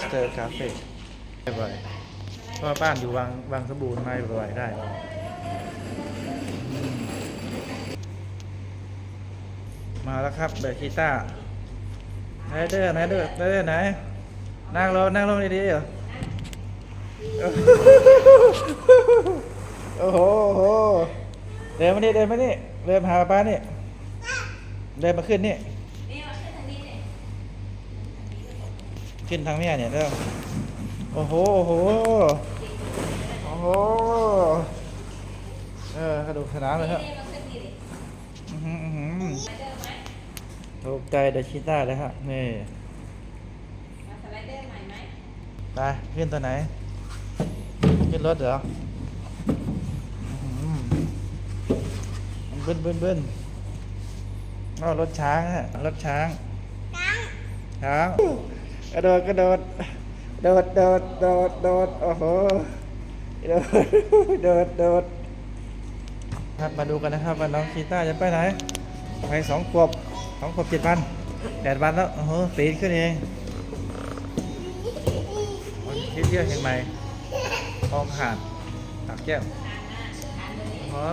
สเตอร์คาเฟ่บ่อยเพราะว่าบ้านอยู่วังวังสบูรณ์ไม่บ่อยได้มาแล้วครับเบอร์คีต้าไหนเด้อไหนเด้อไหนเด้อไหนนั่งลงนั่งลงดีๆเหรอโอ้โหเดินมานี่เดินมานี่เดินหาป้านี่เดินมาขึ้นนี่ ขึ้นทางเนี้ยเนี่ยเด้อโอ้โห โอ้โห โอ้โห เออกระดูกสนามเลยครับนี่มาขึ้นนี่ดิอื้อหืออื้อหือสไลเดอร์ไหมถูกใจเดชีต้าเลยครับนี่มาสไลเดอร์ใหม่ไหมไปขึ้นตัวไหน ขึ้นรถเหรออื้อหือมันบึ้นบึ้นบึ้นเอรถช้างฮะรถช้าง ช้าง กระโดดกระโดดโดดโดดโดดโดดโอ้โหโดดโดดโดดครับมาดูกันนะครับว่าน้องชีต้าจะไปไหนไปสองขวบสองขวบเจ็ดวันแปดวันแล้วโอ้โหปีนขึ้นเองวันที่เที่ยวเชียงใหม่คลองหาดตักแก้วทานบนนี้โอ้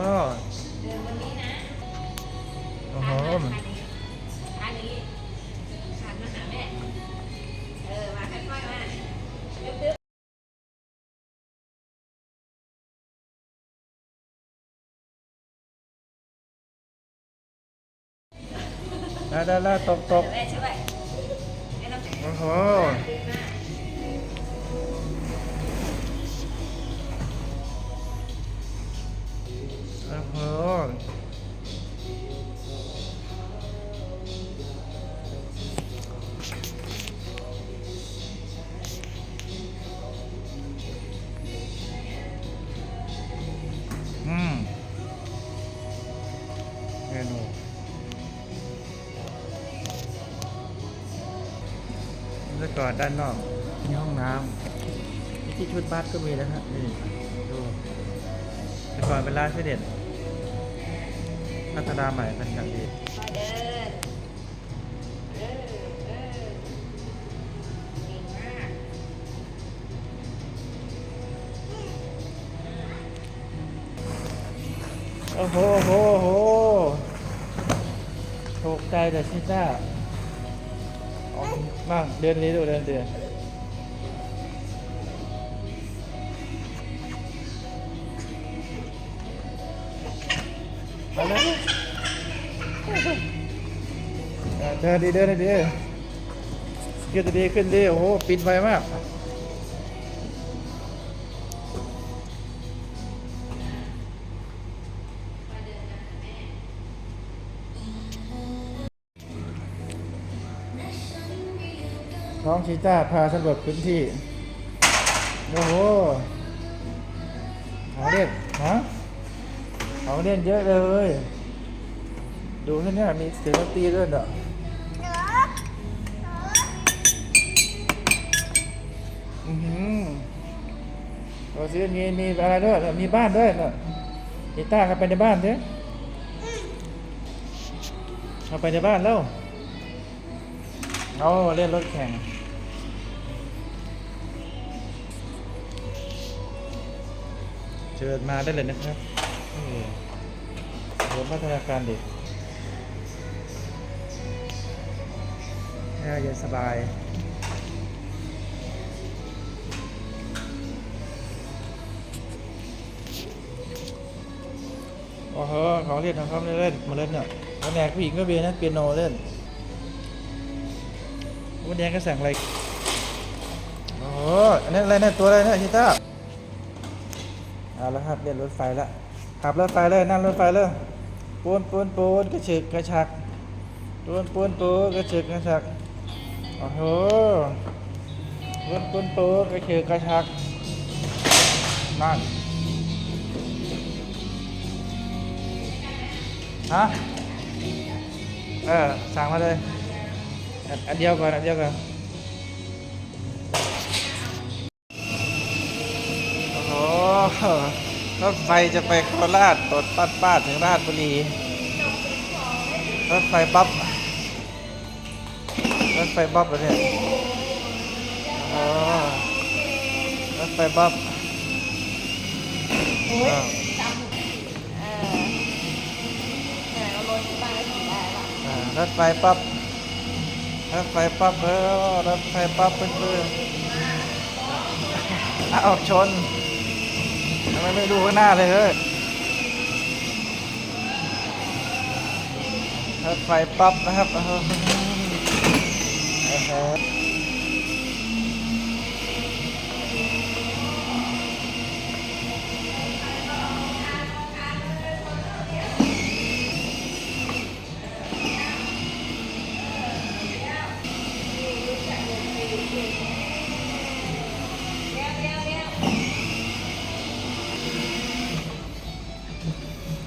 ได้ได้ได้ตกตกๆแม่ช่วยให้น้องโอ้โห ก่อนด้านนอกมีห้องน้ำที่ชุดบัสก็มีนะฮะนี่ดูแต่ก่อนเป็นร้านเสด็จพัฒนาใหม่เป็นอย่างดีโอ้โหโอ้โหโอ้โหถูกใจแต่ชิต้า บ้างเดือนนี้ดูเดือนเดือนมาเลยเออเดินดีเดินดียรติดีขึ้นดีโอ้โหปิดไปมาก น้องชีต้าพาสำรวจพื้นที่ โอ้โหของเล่นฮะของเล่นเยอะเลย ดูนี่เนี่ยมีเสียงดนตรีด้วยเด้ออือหือเราซื้อมีมีอะไรด้วย มีบ้านด้วยเนอะชีต้าเข้าไปในบ้านเด้อเข้าไปในบ้านแล้วเอาเล่นรถแข่ง ชิญมาได้เลยนะครับรวมพัฒนาการเด็กแอร์เย็นสบายโอ้โหของเล่นของเขาเล่นมาเล่นเนี่ยวันแหนกผู้หญิงก็เบียนะเปียโนเล่นวันนี้ก็สั่งอะไรโอ้โหอันนี้อะไรเนี่ยตัวอะไรเนี่ยชิต้า เอาแล้วครับเรียนรถไฟแล้วขับรถไฟเลยนั่งรถไฟเลยปูนปูนปูนกระฉึกกระชักปูนปูนปูนกระฉึกกระชักโอ้โหปูนปูนปูนกระฉึกกระชักนั่นฮะเออสั่งมาเลยอันเดียวก่อนอันเดียวก่อน รถไฟจะไปโคราชตดปัดป้าดถึงราชบุรี รถไฟบ๊อบรถไฟบ๊อบเหรอเนี่ยโอ้โหโอ้รถไฟป๊อปโอ้ยอ้าวจำเออแหมเราลดที่บ้านก็ขี่ได้ละอ่ารถไฟป๊อปรถไฟป๊อปเออรถไฟป๊อปเพื่อนๆอ้าวชนทำ ไมไม่ดูข้างหน้าเลยเฮ้ยไฟปั๊บนะครับ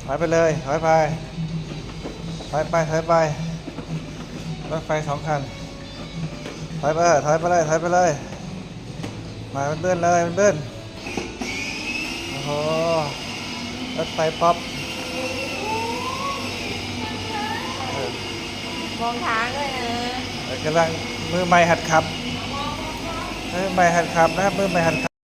ถอยไปเลยถอยไปถอยไปถอยไปรถไฟสองคันถอยไปเถอะถอยไปเลยถอยไปเลยมาเป็นเบิ้นเลยเป็นเบิ้นโอ้โหรถไฟป๊อปเออมองทางเลยนะกำลังมือใหม่หัดขับมือใหม่หัดขับนะครับมือใหม่หัดขับ